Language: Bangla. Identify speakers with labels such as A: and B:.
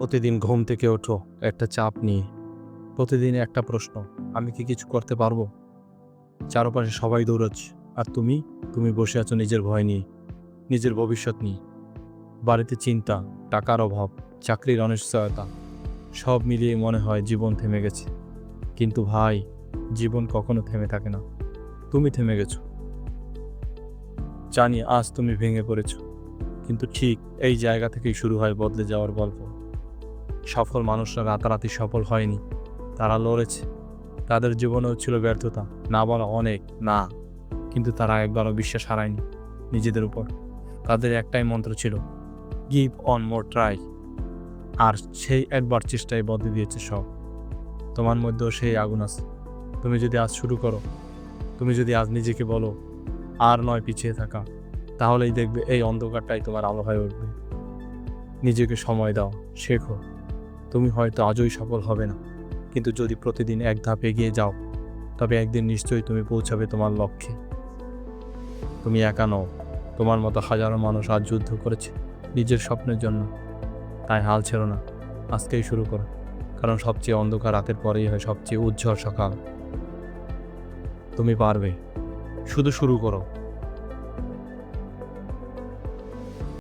A: প্রতিদিন ঘুম থেকে ওঠো, একটা চাপ নিয়ে। প্রতিদিন একটা প্রশ্ন, আমি কি কিছু করতে পারব? চারপাশে সবাই দৌড়াচ্ছে, আর তুমি? তুমি বসে আছো নিজের ভয় নিয়ে, নিজের ভবিষ্যৎ নিয়ে। বাড়িতে চিন্তা, টাকার অভাব, চাকরির অনিশ্চয়তা, সব মিলিয়ে মনে হয় জীবন থেমে গেছে। কিন্তু ভাই, জীবন কখনো থেমে থাকে না। তুমি থেমে গেছো। জানি আজ তুমি ভেঙে পড়েছো, কিন্তু ঠিক এই জায়গা থেকেই শুরু হয় বদলে যাওয়ার গল্প। সফল মানুষরা রাতারাতি সফল হয়নি। তারা লড়েছে। তাদের জীবনেও ছিল ব্যর্থতা। না বলা অনেক, না। কিন্তু তারা একবারও বিশ্বাস হারায়নি নিজেদের উপর। তাদের একটাই মন্ত্র ছিল গিভ অন মোর ট্রাই আর সেই একবার চেষ্টায় বদলে দিয়েছে সব। তোমার মধ্যেও সেই আগুন আছে। তুমি যদি আজ শুরু করো, তুমি যদি আজ নিজেকে বলো, আর নয় পিছিয়ে থাকা, তাহলেই দেখবে এই অন্ধকারটাই তোমার আলো হয়ে উঠবে। নিজেকে সময় দাও, শেখো। তুমি হয়তো আজই সফল হবে না। কিন্তু যদি প্রতিদিন এক ধাপ এগিয়ে যাও, তবে একদিন নিশ্চয়ই তুমি পৌঁছাবে তোমার লক্ষ্যে। তুমি একা নও, তোমার মতো হাজারো মানুষ আজ যুদ্ধ করেছে নিজের স্বপ্নের জন্য। তাই হাল ছেড়ো না, আজকেই শুরু করো, কারণ সবচেয়ে অন্ধকার রাতের পরেই হয় সবচেয়ে উজ্জ্বল সকাল। তুমি পারবে, শুধু শুরু করো।